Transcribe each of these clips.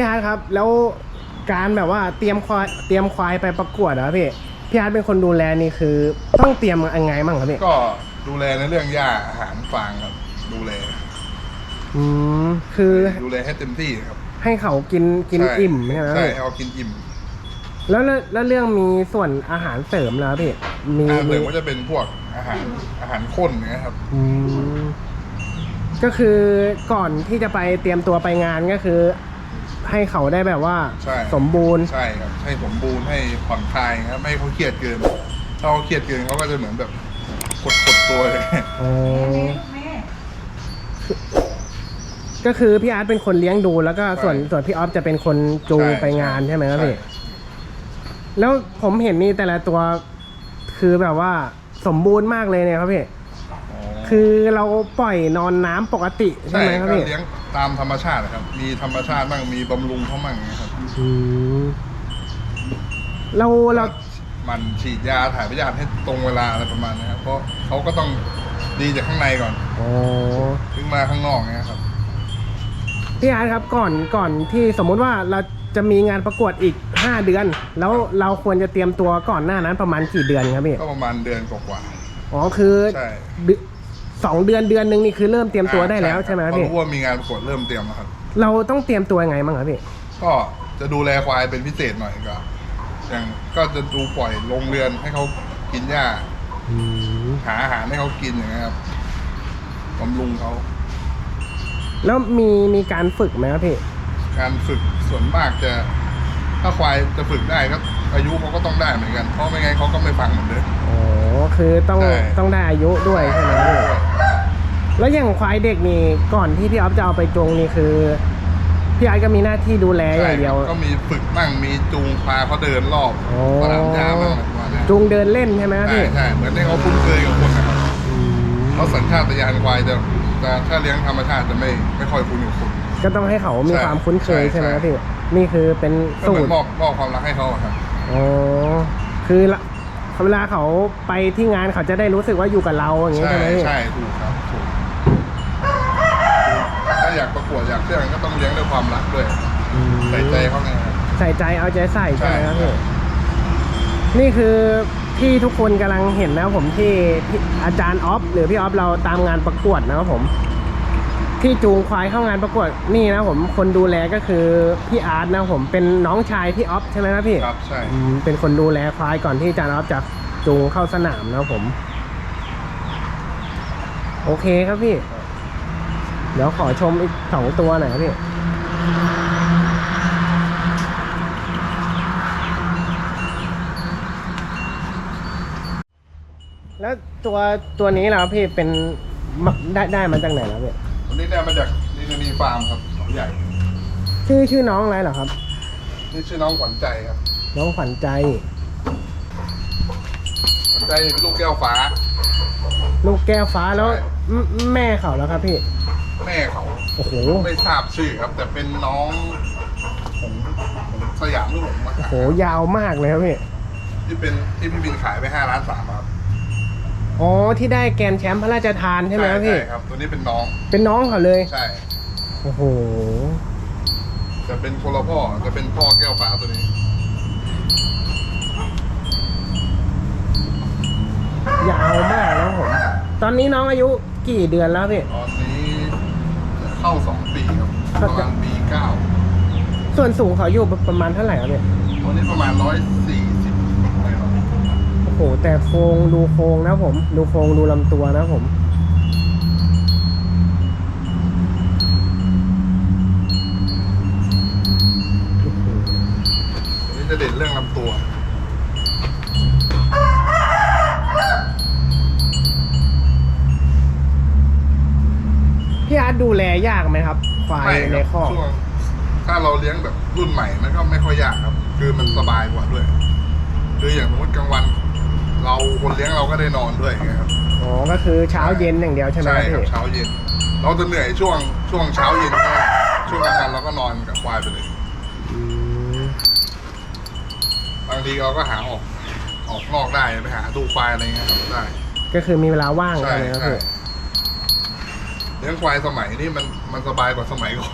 พี่อาร์ตครับ แล้วการแบบว่าเตรียมควายเตรียมควายไปประกวดเหรอพี่พี่อาร์ตเป็นคนดูแลนี่คือ ต้องเตรียมยังไงบ้างครับพี่ก็ดูแลในเรื่องหญ้าอาหารฟางครับ ดูแลอืมคือดูแลให้เต็มที่ครับ ให้เขากินกินใช่อิ่มใช่ไหมใช่พี่ให้เขากินอิ่มแล้วแล้วแล้วเรื่องมีส่วนอาหารเสริมแล้วพี่มีอาหารเสริมีมก็จะเป็นพวกอาหารอาหารข้นนะครับ อืมก็คือก่อนที่จะไปเตรียมตัวไปงานก็คือ ให้เขาได้แบบว่าใช่สมบูรณ์ ใช่ครับให้สมบูรณ์ให้ผ่อนคลายครับไม่ให้เขาเครียดเกินถ้าเขาเครียดเกินเขาก็จะเหมือนแบบกดกดตัวเลยอ๋อก็คือพี่อาร์ตเป็นคนเลี้ยงดูแล้วก็ส่วนใช่ส่วนพี่ออฟจะเป็นคนจูงใช่ไปงานใช่ไหมครับใช่พี่แล้วผมเห็นนี่แต่ละตัวคือแบบว่าสมบูรณ์มากเลยเนี่ยครับพี่อ๋อ คือเราปล่อยนอนน้ำปกติใช่ใช่ไหมครับก็พี่เลี้ยงตามธรรมชาตินะครับ มีธรรมชาติบ้างมีบำรุงเขาบ้างนะครับ อืมเราเรา มันฉีดยาถ่ายพยาธิให้ตรงเวลาอะไรประมาณนี้ครับ เพราะเขาก็ต้องดีจากข้างในก่อนอ๋อถึงมาข้างนอกเนี้ยครับ พี่อาร์ตครับก่อนก่อนที่สมมุติว่าเราจะมีงานประกวดอีก 5 เดือน แล้วเราควรจะเตรียมตัวก่อนหน้านั้นประมาณกี่เดือนครับพี่ก็ประมาณเดือนกว่าอ๋อคือๆใช่ เดือน สองเดือนเดือนหนึ่งนี่คือเริ่มเตรียมตัวได้แล้วใช่ไหมครับพอพี่รู้ว่ามีงานประกวดเริ่มเตรียมแล้วครับ เราต้องเตรียมตัวยังไงบ้างครับพี่ ก็จะดูแลควายเป็นพิเศษหน่อยก็อย่างก็จะดูปล่อยลงเรือนให้เขากินหญ้าอืมหาอาหารให้เขากินอย่างเงี้ยครับบำรุงเขาแล้วมีมีการฝึกไหมครับพี่ การฝึกส่วนมากจะ ถ้าควายจะฝึกได้ก็อายุเขาก็ต้องได้เหมือนกัน เพราะไม่งั้นเขาก็ไม่ฟังเหมือนเดิมอ๋อคือต้องใช่ ต้องได้อายุด้วยใช่ไหมพี่แล้วอย่างควายเด็กนี่ก่อนที่พี่ออฟจะเอาไปจูงนี่คือพี่อาร์ตก็มีหน้าที่ดูแลอย่างเดียว ก็มีฝึกมั่งมีจูงพาเขาเดินรอบโอ้ สนามหญ้ามั่งอะไรประมาณเนี้ยจูงเดินเล่นใช่ไหมครับใช่พี่ใช่เหมือนให้เขาคุ้นเคยกับคนนะครับอืมเพราะสัญชาตญาณควายจะจะถ้าเลี้ยงธรรมชาติจะไม่ไม่ค่อยคุ้นกับคน ก็ต้องให้เขามีใช่ความคุ้นเคยใช่ใช่ไหมครับใช่พี่นี่คือเป็นก็สูเหมือตนรมอบมอบความรักให้เขาอะครับอ๋อคือละเวลาเขาไปที่งานเขาจะได้รู้สึกว่าอยู่กับเราอย่างนี้ใช่ใช่ไหมพี่ใช่ถูกครับถูกถ้าอยากประกวดอยากเชื่องก็ต้องเลี้ยงด้วยความรักด้วยอืมใส่ใจเขาไงครับใส่ใจเอาใจใส่ใช่ไหมครับใช่พี่นี่คือที่ทุกคนกำลังเห็นนะครับผมที่ที่อาจารย์ออฟหรือพี่ออฟเราตามงานประกวดนะครับผม ที่จูงควายเข้างานประกวดนี่นะผมคนดูแลก็คือพี่อาร์ตนะครับผมเป็นน้องชายพี่ออฟใช่ไหมครับพี่ครับใช่ อืมเป็นคนดูแลควายก่อนที่อาจารย์ออฟจะจูงเข้าสนามนะครับผม โอเคครับพี่ เดี๋ยวขอชมอีกสองตัวหน่อยครับพี่ แล้วตัวตัวนี้เหราพี่เป็นมาได้ได้มาจากไหนแล้วพี่ วันนี้ได้มาจากนินานีฟาร์มครับเขาใหญ่ ชื่อชื่อน้องอะไรเหรอครับ นี่ชื่อน้องขวัญใจครับ น้องขวัญใจ ขวัญใจนี่เป็นลูกแก้วฟ้า ลูกแก้วฟ้าแล้วใช่แม่ แม่เขาแล้วครับพี่ แม่เขา โอ้โห ไม่ทราบชื่อครับ แต่เป็นน้องผมผมสยามลูกผมมาโอ้โห ยาวมากเลยครับพี่ ที่เป็นที่พี่บินขายไปห้าล้านสามครับ อ๋อที่ได้แกรนด์แชมป์พระราชทานใช่ไหมครับพี่ใช่ครับ ตัวนี้เป็นน้อง เป็นน้องเขาเลย ใช่ โอ้โห จะเป็นคนละพ่อ จะเป็นพ่อแก้วฟ้าตัวนี้ ยาวมากนะครับผม ตอนนี้น้องอายุกี่เดือนแล้วพี่ ตอนนี้เข้าสองปีครับคปรับระมาณปีเก้าส่วนสูงเขาอยู่ประมาณเท่าไหร่ครับพี่ ตัวนี้ประมาณร้อยสี่สิบอะไรหรอโอ้โหแต่โครงดูโครงนะครับผมดูโครงดูลำตัวนะครับผมตัวนี้จะเด่นเรื่องลำตัว พี่อาร์ตดูแลยากไหมครับ ควายไม่ในครับคอกช่วงถ้าเราเลี้ยงแบบรุ่นใหม่มันก็ไม่ค่อยยากครับ คือมันสบายกว่าด้วย คืออย่างสมมติกลางวัน เราคนเลี้ยงเราก็ได้นอนด้วยไงครับอ๋อก็คือเช้าเย็นอย่างเดียวใช่ไหมใช่ครับครับพี่เช้าเย็น เราจะเหนื่อยช่วงช่วงเช้าเย็นแค่ช่วงกลางวันเราก็นอนกับควายไปเลยอืมบางทีเราก็หาออกออกนอกได้ไปหาดูควายอะไรเงี้ยครับได้ก็คือมีเวลาว่างใช่ใช่ไหมครับใช่พี่เลี้ยงควายสมัยนี้มันมันสบายกว่าสมัยก่อน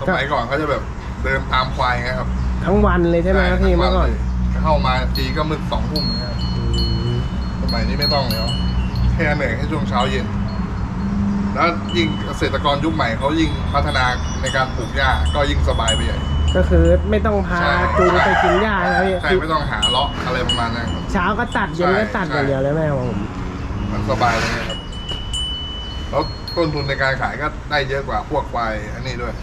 สมัยก่อนเขาจะแบบเดินตามควายไงครับทั้งวันเลยใช่ไหมครับพี่ทั้งวัเมื่อก่อนลยเข้ามาทีก็มืดสองทุ่มนะครับอืมส มัยนี้ไม่ต้องแล้วแค่เหนื่อยแค่ช่วงเช้าเย็น แล้วยิ่งเกษตรกรยุคใหม่เขายิ่งพัฒนาในการปลูกหญ้าก็ยิ่งสบายไปใหญ่ ก็คือไม่ต้องพาใช่ จูงไปกินหญ้านะพี่ใช่ไม่ต้องหาเลาะอะไรประมาณนั้นครับเช้าก็ตัดเย็นก็ตัดใช่ อย่างเดียวเลยแม่ผมมันสบายเลยนะครับ แล้วต้นทุนในการขายก็ได้เยอะกว่าพวกควายอันนี้ด้วย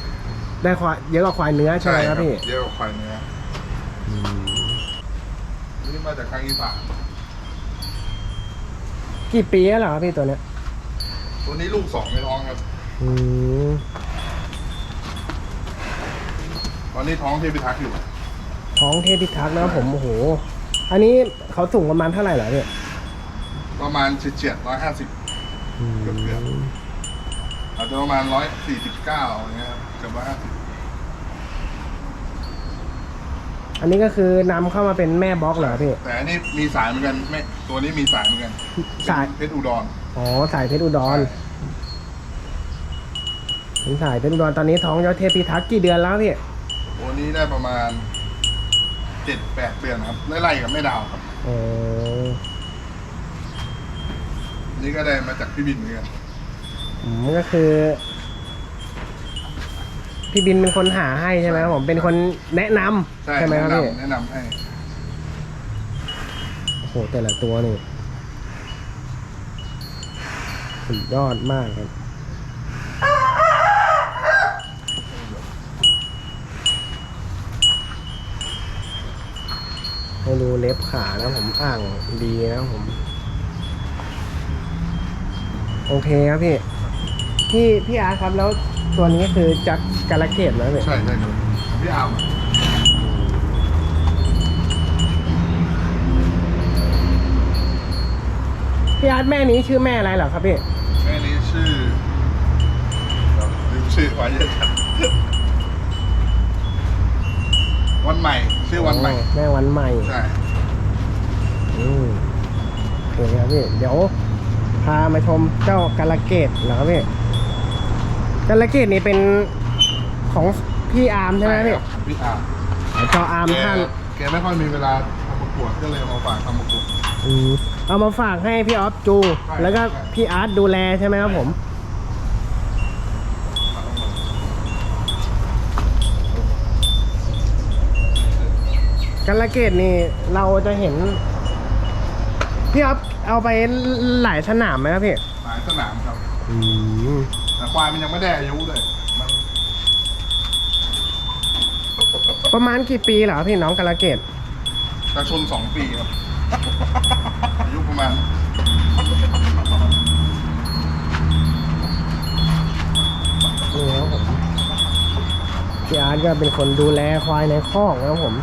ได้ควายเยอะกว่าควายเนื้อใช่ไหมครับพี่เยอะกว่าควายเนื้ออนี่มาจากทางอีสาน กี่ปีแล้วเหรอครับพี่ตัวเนี้ยตัวนี้ลูกสองในท้องครับ อืมตอนนี้ท้องที่พิทักษ์อยู่ท้องเทพพิทักษ์นะครับผมโอ้โห อันนี้เขาสูงประมาณเท่าไหร่เหรอพี่ประมาณเฉียดร้อยห้าสิบเกือบอาจจะประมาณร้อยสี่สิบเก้าอย่างเงี้ยครับเกือบร้อยห้าสิบ อันนี้ก็คือนำเข้ามาเป็นแม่บล็อกเหรอพี่ แต่อันนี้มีสายเหมือนกันไม่ตัวนี้มีสายเหมือนกันสาย เพชรอุดรอ๋อสายเพชรอุดรเป็นสายเพชรอุดรตอนนี้ท้องเจ้าเทพพิทักษ์กี่เดือนแล้วพี่ ตัวนี้ได้ประมาณเจ็ดแปดเดือนครับไล่ๆกับแม่ดาวครับอ๋อนี่ก็ได้มาจากพี่บินเหมือนกันอืมก็คือ พี่บินเป็นคนหาให้ใช่ไหมครับผมเป็นคนแนะนำใช่ไหมครับแนะพี่นำแนะนำให้โอ้โหแต่ละตัวนี่สุดยอดมากครับ ให้ดูเล็บขานะผมอ่างดีนะผม โอเคครับพี่ พี่พี่อาร์ตครับแล้ว ตัวนี้คือจักรกาลเกตนะพี่ใช่ใช่ครับพี่อามพี่อาร์ตแม่นี้ชื่อแม่อะไรเหรอครับพี่ แม่นี้ชื่อเดี๋ยวลืมชื่อไว้เยอะจังวันใหม่ ชื่อวันใหม่ แม่วันใหม่ ใช่ อืมโอเคครับพี่ เดี๋ยวพามาชมเจ้ากาลเกตเหรอครับพี่ กาลเกตนี่เป็นของพี่อาร์มใช่ไหมพี่ครับพี่อามเจ้าอาร์มแกท่านแกไม่ค่อยมีเวลาทำประกวดก็เลยเอามาฝากทำประกวดอืมเอามาฝากให้พี่ออฟจูงใช่แล้วก็ใช่พี่อาร์ตดูแลใช่ไหมครับผมกาลเกตนี่เราจะเห็น พี่ออฟเอาไปหลายสนามไหมครับพี่ หลายสนามครับอืม แต่ควายมันยังไม่ได้อายุเลย มันประมาณกี่ปีเหรอพี่น้องกาลเกตกระชนสองปีครับ อายุประมาณนี่ครับผมพี่อาร์ตก็เป็นคนดูแลควายในคอกนะครับผม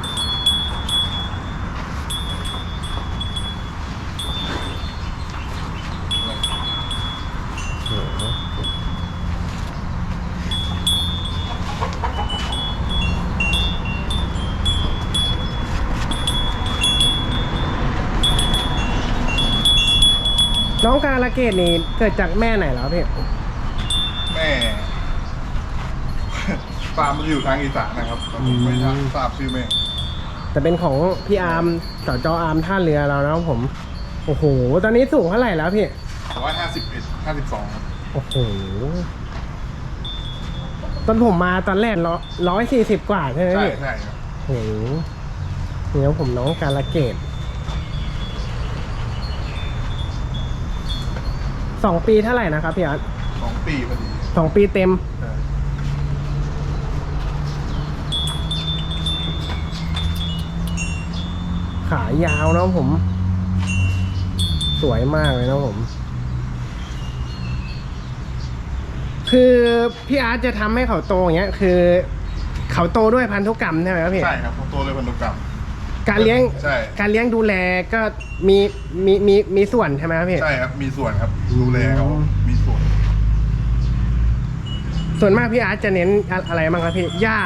น้องกาลเกตนี่เกิดจากแม่ไหนเหรอพี่แม่ฟาร์มมันอยู่ทางอีสานนะครับแต่ผมไม่ทราบทราบชื่อแม่แต่เป็นของพี่อาร์มสจอาร์มท่าเรือเรานะครับผม โอ้โห ตอนนี้สูงเท่าไหร่แล้วพี่ร้อยห้าสิบเอ็ดห้าสิบสองครับโอ้โหตอนผมมาตอนแรกร้อยสี่สิบกว่าใช่ไหมใช่พี่ใช่ครับโอ้โหเดี๋ยวผมน้องการละเกต สองปีเท่าไหร่นะครับพี่อาร์ตสองปีพอดีสองปีเต็ม ใช่ขายาวนะผม สวยมากเลยนะผม คือพี่อาร์ตจะทำให้เขาโตอย่างเงี้ย คือ เขาโตด้วยพันธุกรรมใช่ไหมครับพี่ ใช่ครับของตัวเลยพันธุกรรม การเลี้ยงใช่ การเลี้ยงดูแลก็มีมีมีมีส่วนใช่ไหมครับพี่ ใช่ครับ มีส่วนครับ ดูแลเขาอืม มีส่วน ส่วนมากพี่อาร์ตจะเน้นอะอะไรบ้างครับพี่หญ้า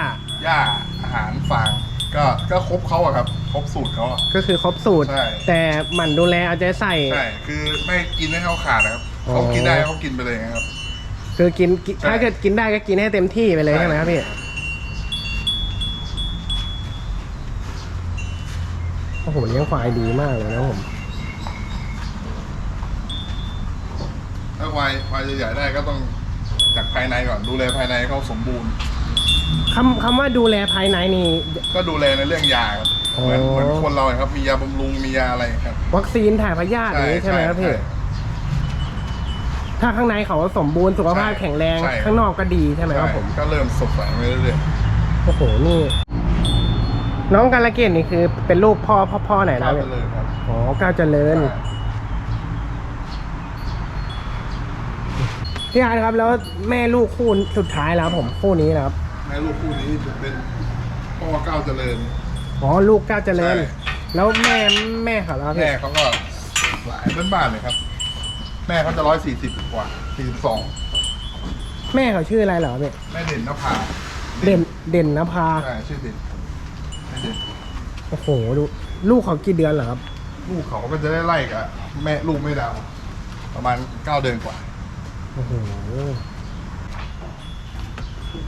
หญ้าอาหารฟาง ก็ก็ครบเขาอะครับ ครบสูตรเขาอะ ก็คือครบสูตร ใช่ แต่หมั่นดูแลเอาใจใส่ ใช่ คือไม่กินให้เขาขาดนะครับอ๋อ เขากินได้เขากินไปเลยนะครับ คือกินกินใช่ ถ้าเกิดกินได้ก็กินให้เต็มที่ไปเลยใช่ใช่ไหมครับพี่ โหเลี้ยงควายดีมากเลยนะครับผมถ้าควายควายจะใหญ่ได้ก็ต้องจากภายในก่อนดูแลภายในให้เขาสมบูรณ์คำคำว่าดูแลภายในนี่ ก็ดูแลในเรื่องยาครับโอ้เหมือนเหมือนคนเราครับมียาบำรุงมียาอะไรครับ วัคซีนถ่ายพยาธิอย่างนี้ใช่ไหมครับพี่ถ้าข้างในเขาสมบูรณ์สุขภาพแข็งแรงใช่ข้างนอกก็ดีใช่ไหมครับผมก็เริ่มสดใสไปเรื่อยโอ้โหนี่ น้องกาลเกตนี่คือเป็นลูกพ่อพ่อพ่อไหนๆนะเข้าไปเนี่ยเลยครับอ๋อก้าวเจริญ พี่อาร์ตครับแล้วแม่ลูกคู่สุดท้ายแล้วผมคู่นี้นะครับแม่ลูกคู่นี้จะเป็นพ่อก้าวเจริญ อ๋อลูกก้าวเจริญ ใช่ แล้วแม่แม่เขาแล้วพี่แม่เขาก็หลายบ้านๆเลยครับ แม่เขาจะร้อยสี่สิบกว่าสี่สิบสองแม่เขาชื่ออะไรเหรอพี่แม่เด่นนภาเด่นเด่นนภาใช่ชื่อเด่นแม่เด่น โอ้โหดูลูกเขากี่เดือนเหรอครับ ลูกเขาก็จะได้ไล่กับแม่ลูกไม่ดาวประมาณเก้าเดือนกว่า โอ้โห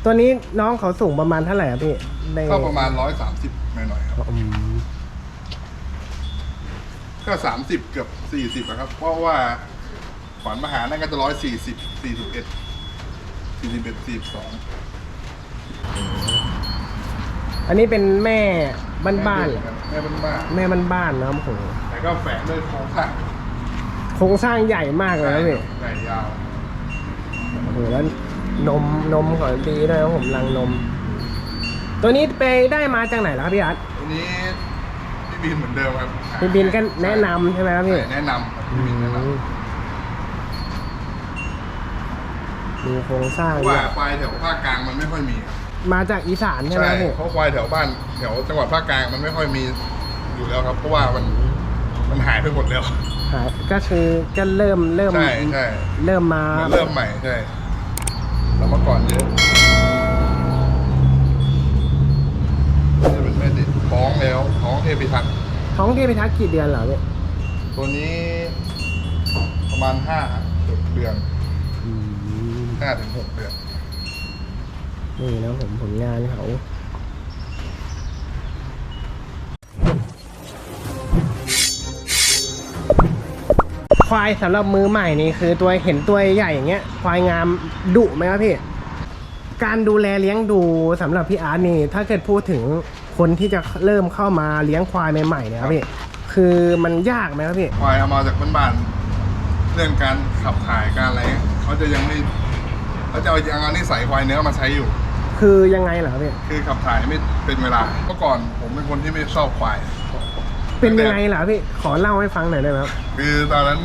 ตัวนี้น้องเขาสูงประมาณเท่าไหร่ครับพี่ในก็ประมาณร้อยสามสิบหน่อยๆครับ อืมก็สามสิบเกือบสี่สิบครับ เพราะว่าขวัญมหานั่นก็จะร้อยสี่สิบสี่สิบเอ็ดสี่สิบเอ็ดสี่สองอันนี้เป็นแม่ บ้านๆเหรอแม่บ้านแม่บ้านๆนะครับโอ้โหๆแต่ก็แฝงด้วยโครงสร้างโครงสร้างใหญ่มากเลยนะพี่ใหญ่ยาวโอ้โหแล้วนมนมเขาดีด้วยครับผมรังนม ตัวนี้ไปได้มาจากไหนแล้วครับพี่อาร์ตทีนี้พี่บินเหมือนเดิมครับพี่บินก็แนะนำใช่ไหมครับพี่ใช่แนะนำครับพี่บินแนะนำ ดูโครงสร้างเพราะว่าควายแถวภาคกลางมันไม่ค่อยมีครับ มาจากอีสานใช่ไหมใช่ครับพี่เพราะควายแถวบ้านแถวจังหวัดภาคกลางมันไม่ค่อยมีอยู่แล้วครับ เพราะว่ามันมันหายไปหมดแล้ว หาก็คือก็เริ่มเริ่มใช่ใช่ เริ่มมามันเริ่มใหม่ใช่แล้วเมื่อก่อนเยอะนี่เป็นแม่เด็กท้องแล้วท้องเทพิทักษ์ท้องที่ไปทักกี่เดือนเหรอพี่ตัวนี้ประมาณห้าหกเดือนห้าถึงหกเดือน นี่นะผมผลงานเขาควายสำหรับมือใหม่นี่คือตัวเห็นตัวใหญ่อย่างเงี้ยควายงามดุไหมครับพี่การดูแลเลี้ยงดูสำหรับพี่อาร์ตนี่ ถ้าเกิดพูดถึงคนที่จะเริ่มเข้ามาเลี้ยงควายใหม่ๆเนี่ยครับพี่คือมันยากไหมครับพี่ควายเอามาจากบ้านๆเรื่องการขับถ่ายการอะไรเขาจะยังไม่เขาจะเอายังเอานิสัยควายเนื้อมาใช้อยู่ คือยังไงเหรอครับพี่ คือขับถ่ายไม่เป็นเวลาเมื่อก่อนผมเป็นคนที่ไม่ชอบควาย เป็นยังไงเหรอพี่ ขอเล่าให้ฟังหน่อยได้ไหมครับ คือตอนนั้น